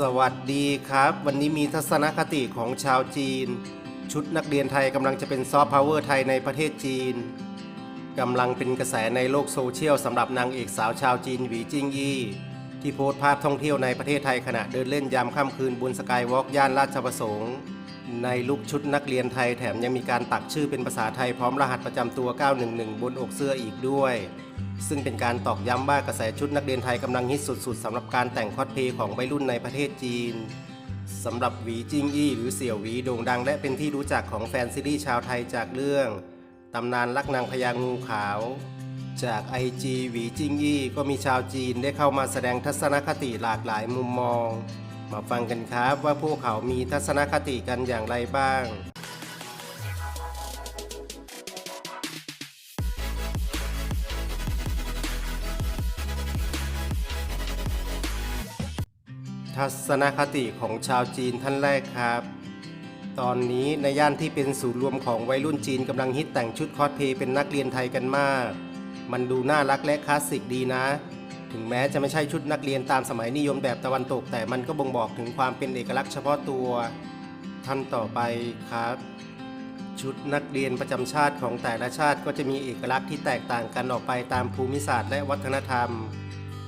สวัสดีครับ วันนี้มีทัศนคติของชาวจีน ชุดนักเรียนไทยกำลังจะเป็นซอฟต์พาวเวอร์ไทยในประเทศจีนกำลังเป็นกระแสในโลกโซเชียลสำหรับนางเอกสาวชาวจีนหวีจิงยี่ ที่โพสต์ภาพท่องเที่ยวในประเทศไทยขณะเดินเล่นยามค่ำคืนบนสกายวอล์กย่านราชประสงค์ ในลุคชุดนักเรียนไทยแถมยังมีการปักชื่อเป็นภาษาไทยพร้อมรหัสประจำตัว 911 บนอกเสื้ออีกด้วย ซึ่งเป็นการตอกย้ำว่ากระแสชุดนักเรียนไทยกำลังฮิตสุดๆสำหรับการแต่งคอสเพลย์ของวัยรุ่นในประเทศจีนสำหรับหวีจิงอี้หรือเสี่ยวหวีโด่งดังและเป็นที่รู้จักของแฟนซีรีส์ชาวไทยจากเรื่องตำนานรักนางพญางูขาว จากไอจีหวีจิงยี่ก็มีชาวจีนได้เข้ามาแสดงทัศนคติหลากหลายมุมมอง มาฟังกันครับว่าพวกเขามีทัศนคติกันอย่างไรบ้าง ทัศนคติของชาวจีนท่านแรกครับ ตอนนี้ในย่านที่เป็นศูนย์รวมของวัยรุ่นจีนกำลังฮิตแต่งชุดคอสเพย์เป็นนักเรียนไทยกันมาก มันดูน่ารักและคลาสสิกดีนะ ถึงแม้จะไม่ใช่ชุดนักเรียนตามสมัยนิยมแบบตะวันตก แต่มันก็บ่งบอกถึงความเป็นเอกลักษณ์เฉพาะตัว ท่านต่อไปครับชุดนักเรียนประจำชาติของแต่ละชาติก็จะมีเอกลักษณ์ที่แตกต่างกันออกไปตามภูมิศาสตร์และวัฒนธรรม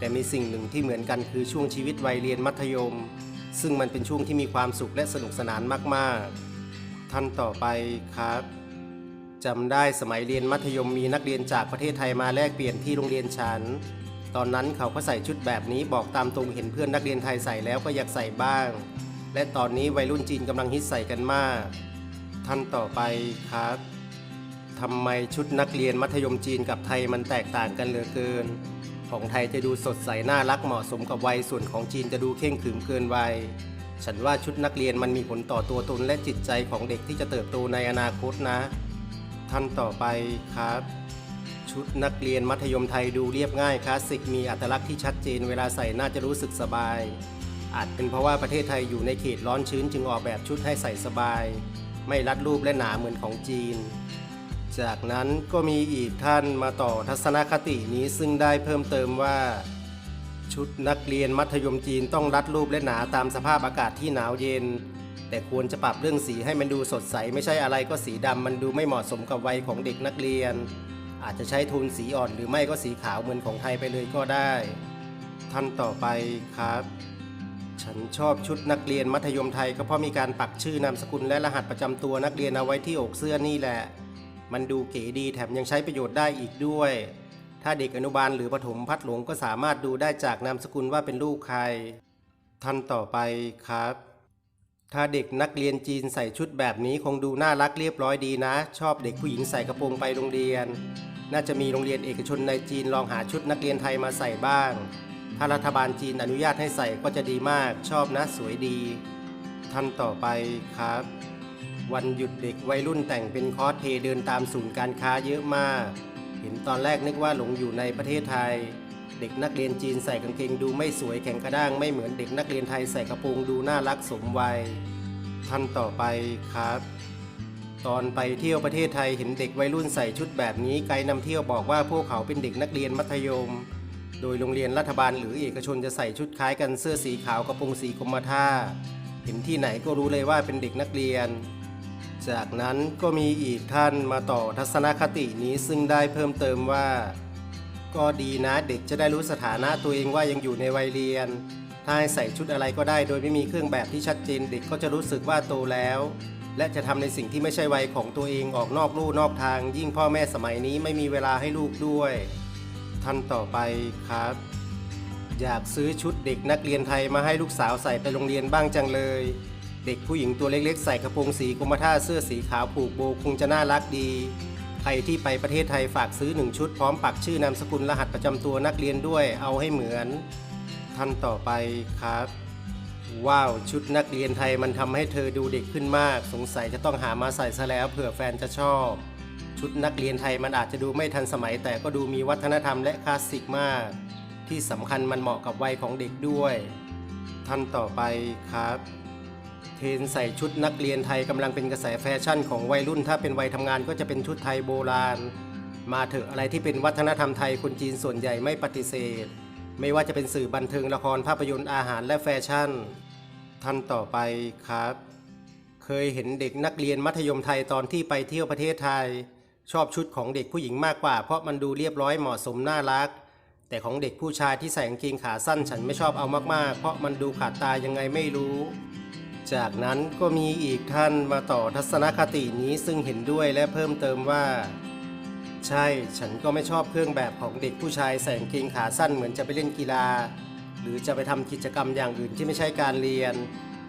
แต่มีสิ่งหนึ่งที่เหมือนกันคือช่วงชีวิตวัยเรียนมัธยม ซึ่งมันเป็นช่วงที่มีความสุขและสนุกสนานมากๆ ท่านต่อไปครับจำได้สมัยเรียนมัธยมมีนักเรียนจากประเทศไทยมาแลกเปลี่ยนที่โรงเรียนฉัน ตอนนั้นเขาก็ใส่ชุดแบบนี้บอกตามตรงเห็นเพื่อนนักเรียนไทยใส่แล้วก็อยากใส่บ้าง และตอนนี้วัยรุ่นจีนกำลังฮิตใส่กันมาก ท่านต่อไปครับทำไมชุดนักเรียนมัธยมจีนกับไทยมันแตกต่างกันเหลือเกิน ของไทยจะดูสดใสน่ารักเหมาะสมกับวัยส่วนของจีนจะดูเข่งขรึมเกินวัย ฉันว่าชุดนักเรียนมันมีผลต่อตัวตนและจิตใจของเด็กที่จะเติบโตในอนาคตนะ ท่านต่อไปครับ ชุดนักเรียนมัธยมไทยดูเรียบง่ายคลาสสิกมีอัตลักษณ์ที่ชัดเจนเวลาใส่น่าจะรู้สึกสบาย อาจเป็นเพราะว่าประเทศไทยอยู่ในเขตร้อนชื้นจึงออกแบบชุดให้ใส่สบาย ไม่รัดรูปและหนาเหมือนของจีน จากนั้นก็มีอีกท่านมาต่อทัศนคตินี้ซึ่งได้เพิ่มเติมว่า ชุดนักเรียนมัธยมจีนต้องรัดรูปและหนาตามสภาพอากาศที่หนาวเย็น แต่ควรจะปรับเรื่องสีให้มันดูสดใส ไม่ใช่อะไรก็สีดำมันดูไม่เหมาะสมกับวัยของเด็กนักเรียน อาจจะใช้โทนสีอ่อนหรือไม่ก็สีขาวเหมือนของไทยไปเลยก็ได้ ท่านต่อไปครับฉันชอบชุดนักเรียนมัธยมไทยก็เพราะมีการปักชื่อนามสกุลและรหัสประจำตัวนักเรียนเอาไว้ที่อกเสื้อนี่แหละ มันดูเก๋ดีแถมยังใช้ประโยชน์ได้อีกด้วย ถ้าเด็กอนุบาลหรือประถมพัดหลงก็สามารถดูได้จากนามสกุลว่าเป็นลูกใคร ท่านต่อไปครับ ถ้าเด็กนักเรียนจีนใส่ชุดแบบนี้คงดูน่ารักเรียบร้อยดีนะ ชอบเด็กผู้หญิงใส่กระโปรงไปโรงเรียน น่าจะมีโรงเรียนเอกชนในจีนลองหาชุดนักเรียนไทยมาใส่บ้าง ถ้ารัฐบาลจีนอนุญาตให้ใส่ก็จะดีมาก ชอบนะสวยดี ท่านต่อไปครับ วันหยุดเด็กวัยรุ่นแต่งเป็นคอสเพย์เดินตามศูนย์การค้าเยอะมาก เห็นตอนแรกนึกว่าหลงอยู่ในประเทศไทย เด็กนักเรียนจีนใส่กางเกงดูไม่สวยแข็งกระด้างไม่เหมือนเด็กนักเรียนไทยใส่กระโปรงดูน่ารักสมวัยท่านต่อไปครับ ตอนไปเที่ยวประเทศไทยเห็นเด็กวัยรุ่นใส่ชุดแบบนี้ไกด์นำเที่ยวบอกว่าพวกเขาเป็นเด็กนักเรียนมัธยม โดยโรงเรียนรัฐบาลหรือเอกชนจะใส่ชุดคล้ายกันเสื้อสีขาวกระโปรงสีกรมท่าเห็นที่ไหนก็รู้เลยว่าเป็นเด็กนักเรียน จากนั้นก็มีอีกท่านมาต่อทัศนคตินี้ซึ่งได้เพิ่มเติมว่า ก็ดีนะเด็กจะได้รู้สถานะตัวเองว่ายังอยู่ในวัยเรียน ถ้าให้ใส่ชุดอะไรก็ได้โดยไม่มีเครื่องแบบที่ชัดเจนเด็กก็จะรู้สึกว่าโตแล้ว และจะทำในสิ่งที่ไม่ใช่วัยของตัวเองออกนอกลู่นอกทาง ยิ่งพ่อแม่สมัยนี้ไม่มีเวลาให้ลูกด้วย ท่านต่อไปครับ อยากซื้อชุดเด็กนักเรียนไทยมาให้ลูกสาวใส่ไปโรงเรียนบ้างจังเลย เด็กผู้หญิงตัวเล็กๆ ใส่กระโปรงสีกรมท่าเสื้อสีขาวผูกโบคงจะน่ารักดี ใครที่ไปประเทศไทยฝากซื้อหนึ่งชุดพร้อมปักชื่อนามสกุลรหัสประจำตัวนักเรียนด้วยเอาให้เหมือนท่านต่อไปครับ ว้าว ชุดนักเรียนไทยมันทำให้เธอดูเด็กขึ้นมาก สงสัยจะต้องหามาใส่ซะแล้วเผื่อแฟนจะชอบ ชุดนักเรียนไทยมันอาจจะดูไม่ทันสมัย แต่ก็ดูมีวัฒนธรรมและคลาสสิกมาก ที่สำคัญมันเหมาะกับวัยของเด็กด้วยท่านต่อไปครับ เทนใส่ชุดนักเรียนไทยกำลังเป็นกระแสแฟชั่นของวัยรุ่น ถ้าเป็นวัยทำงานก็จะเป็นชุดไทยโบราณ มาเถอะอะไรที่เป็นวัฒนธรรมไทยคนจีนส่วนใหญ่ไม่ปฏิเสธ ไม่ว่าจะเป็นสื่อบันเทิงละครภาพยนตร์อาหารและแฟชั่น ท่านต่อไปครับ เคยเห็นเด็กนักเรียนมัธยมไทยตอนที่ไปเที่ยวประเทศไทย ชอบชุดของเด็กผู้หญิงมากกว่า เพราะมันดูเรียบร้อยเหมาะสมน่ารัก แต่ของเด็กผู้ชายที่ใส่กางเกงขาสั้นฉันไม่ชอบเอามากๆ เพราะมันดูขาดตายังไงไม่รู้ จากนั้นก็มีอีกท่านมาต่อทัศนคตินี้ซึ่งเห็นด้วยและเพิ่มเติมว่า ใช่ฉันก็ไม่ชอบเครื่องแบบของเด็กผู้ชายใส่กางเกงขาสั้นเหมือนจะไปเล่นกีฬา หรือจะไปทำกิจกรรมอย่างอื่นที่ไม่ใช่การเรียน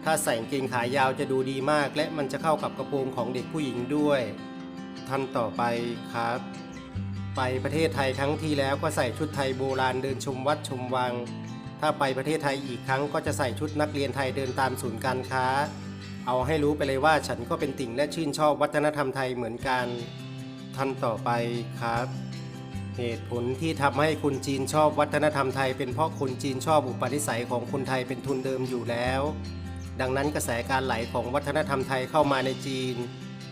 ถ้าใส่กางเกงขายาวจะดูดีมาก และมันจะเข้ากับกระโปรงของเด็กผู้หญิงด้วย ท่านต่อไปครับ ไปประเทศไทยครั้งที่แล้วก็ใส่ชุดไทยโบราณเดินชมวัดชมวัง ถ้าไปประเทศไทยอีกครั้งก็จะใส่ชุดนักเรียนไทยเดินตามศูนย์การค้า เอาให้รู้ไปเลยว่าฉันก็เป็นติ่งและชื่นชอบวัฒนธรรมไทยเหมือนกันท่านต่อไปครับ เหตุผลที่ทำให้คนจีนชอบวัฒนธรรมไทย เป็นเพราะคนจีนชอบอุปนิสัยของคนไทยเป็นทุนเดิมอยู่แล้ว ดังนั้นกระแสการไหลของวัฒนธรรมไทยเข้ามาในจีน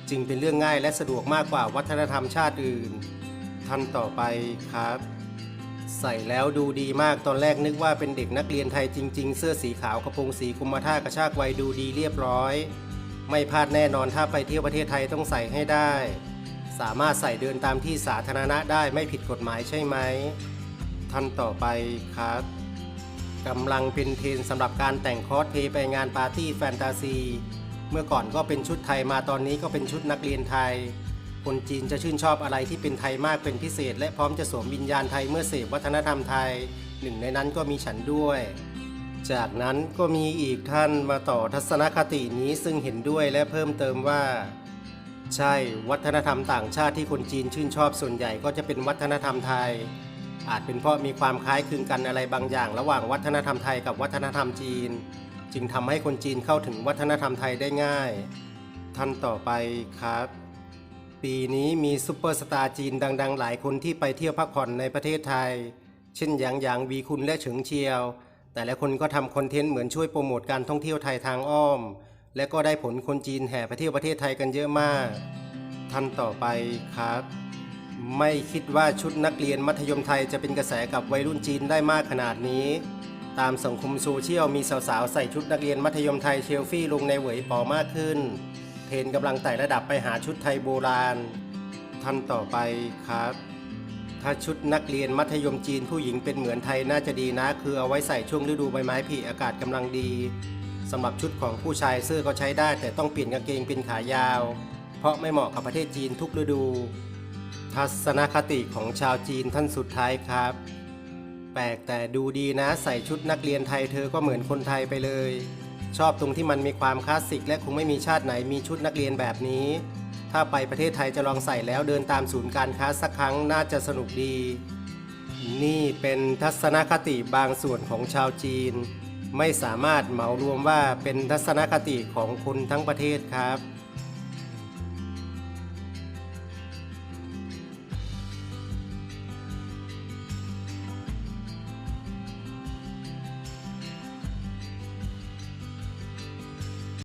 จึงเป็นเรื่องง่ายและสะดวกมากกว่าวัฒนธรรมชาติอื่น ท่านต่อไปครับ ใส่แล้วดูดีมากตอนแรกนึกว่าเป็นเด็กนักเรียนไทยจริง ๆ เสื้อสีขาวกระโปรงสีกุมท่ากระชากวัยดูดีเรียบร้อย ไม่พลาดแน่นอนถ้าไปเที่ยวประเทศไทยต้องใส่ให้ได้ สามารถใส่เดินตามที่สาธารณะได้ไม่ผิดกฎหมายใช่ไหมท่านต่อไปครับกำลังเป็นเทรนสำหรับการแต่งคอสเพย์ไปงานปาร์ตี้แฟนตาซี เมื่อก่อนก็เป็นชุดไทยมาตอนนี้ก็เป็นชุดนักเรียนไทย คนจีนจะชื่นชอบอะไรที่เป็นไทยมากเป็นพิเศษ และพร้อมจะสวมวิญญาณไทยเมื่อเสพวัฒนธรรมไทย หนึ่งในนั้นก็มีฉันด้วย จากนั้นก็มีอีกท่านมาต่อทัศนคตินี้ซึ่งเห็นด้วยและเพิ่มเติมว่า ใช่วัฒนธรรมต่างชาติที่คนจีนชื่นชอบส่วนใหญ่ก็จะเป็นวัฒนธรรมไทย อาจเป็นเพราะมีความคล้ายคลึงกันอะไรบางอย่าง ระหว่างวัฒนธรรมไทยกับวัฒนธรรมจีน จึงทำให้คนจีนเข้าถึงวัฒนธรรมไทยได้ง่าย ท่านต่อไปครับ ปีนี้มีซุปเปอร์สตาร์จีนดัง ๆ หลายคนที่ไปเที่ยวพักผ่อนในประเทศไทย เช่นหยางหยางวีคุณและเฉิงเชียว แต่ละคนก็ทำคอนเทนต์เหมือนช่วยโปรโมทการท่องเที่ยวไทยทางอ้อม และก็ได้ผลคนจีนแห่ไปเที่ยวประเทศไทยกันเยอะมากท่านต่อไปครับ ไม่คิดว่าชุดนักเรียนมัธยมไทยจะเป็นกระแสกับวัยรุ่นจีนได้มากขนาดนี้ ตามสังคมโซเชียลมีสาวๆใส่ชุดนักเรียนมัธยมไทยเชลฟี่ลงในเหวยปอมากขึ้น เทนกำลังไต่ระดับไปหาชุดไทยโบราณท่านต่อไปครับ ถ้าชุดนักเรียนมัธยมจีนผู้หญิงเป็นเหมือนไทยน่าจะดีนะ คือเอาไว้ใส่ช่วงฤดูใบไม้ผลิอากาศกำลังดีสำหรับชุดของผู้ชายเสื้อก็ใช้ได้ แต่ต้องเปลี่ยนกางเกงเป็นขายาว เพราะไม่เหมาะกับประเทศจีนทุกฤดู ทัศนคติของชาวจีนท่านสุดท้ายครับ แปลกแต่ดูดีนะใส่ชุดนักเรียนไทยเธอก็เหมือนคนไทยไปเลย ชอบตรงที่มันมีความคลาสสิก และคงไม่มีชาติไหนมีชุดนักเรียนแบบนี้ ถ้าไปประเทศไทยจะลองใส่แล้วเดินตามศูนย์การค้าสักครั้งน่าจะสนุกดี นี่เป็นทัศนคติบางส่วนของชาวจีน ไม่สามารถเหมารวมว่าเป็นทัศนคติของคนทั้งประเทศครับ